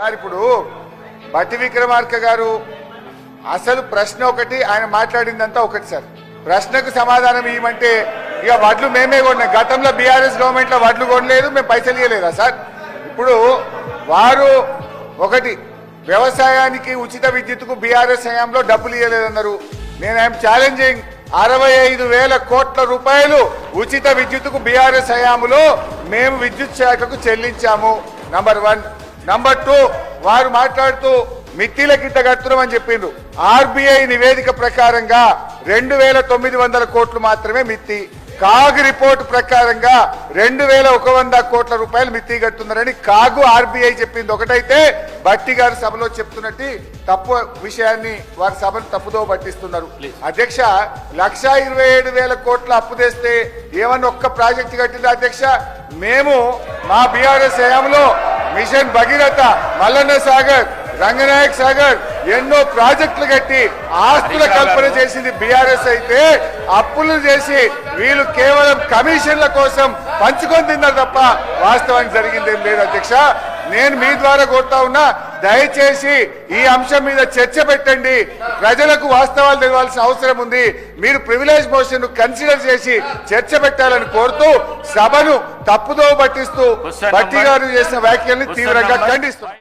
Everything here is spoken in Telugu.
సార్ ఇప్పుడు బట్టి విక్రమార్క గారు అసలు ప్రశ్న ఒకటి ఆయన మాట్లాడిందంతా ఒకటి సార్. ప్రశ్నకు సమాధానం ఇవ్వమంటే ఇక వడ్లు మేమే కొన్నాం. గతంలో బీఆర్ఎస్ గవర్నమెంట్లో వడ్లు కొనలేదు మేము పైసలు ఇవ్వలేదా సార్? ఇప్పుడు వారు ఒకటి వ్యవసాయానికి ఉచిత విద్యుత్తుకు బీఆర్ఎస్ హయాంలో డబ్బులు ఇవ్వలేదన్నారు నేను ఐఎమ్ ఛాలెంజింగ్ అరవై ఐదు వేల కోట్ల రూపాయలు ఉచిత విద్యుత్కు బీఆర్ఎస్ హయాములో మేము విద్యుత్ శాఖకు చెల్లించాము. నంబర్ వన్ నంబర్ టూ వారు మాట్లాడుతూ మిత్తిల కింద కడుతున్నాం అని చెప్పిండ్రు. ఆర్బీఐ నివేదిక ప్రకారంగా రెండు వేల తొమ్మిది వందల కోట్లు మాత్రమే మిత్తి. కాగ్ రిపోర్ట్ ప్రకారంగా రెండు వేల ఒక వంద కోట్ల రూపాయలు మిత్తి కడుతున్నారని కాగు ఆర్బీఐ చెప్పింది. ఒకటైతే బట్టి గారు సభలో చెప్తున్నట్టు తప్పు విషయాన్ని వారి సభను తప్పుదో పట్టిస్తున్నారు. అధ్యక్ష లక్ష ఇరవై ఏడు వేల కోట్ల అప్పు తెస్తే ఏమన్నా ఒక్క ప్రాజెక్ట్ కట్టిందా అధ్యక్ష? మేము మా బీఆర్ఎస్ హయాంలో మిషన్ భగీరథ మల్లన్న సాగర్ రంగనాయక్ సాగర్ ఎన్నో ప్రాజెక్టులు కట్టి ఆస్తుల కల్పన చేసింది బీఆర్ఎస్ అయితే అప్పులు చేసి వీళ్ళు కేవలం కమిషన్ల కోసం పంచుకొని తిన్నారు తప్ప వాస్తవానికి జరిగింది ఏం లేదు అధ్యక్ష. నేను మీ ద్వారా కోరుతా ఉన్నా దయచేసి ఈ అంశం మీద చర్చ పెట్టండి. ప్రజలకు వాస్తవాలు తెలియాల్సిన అవసరం ఉంది. మీరు ప్రివిలేజ్ మోషన్ కన్సిడర్ చేసి చర్చ పెట్టాలని కోరుతూ సభను తప్పుదో పట్టిస్తూ బట్టి గారు చేసిన వ్యాఖ్యల్ని తీవ్రంగా ఖండిస్తున్నాం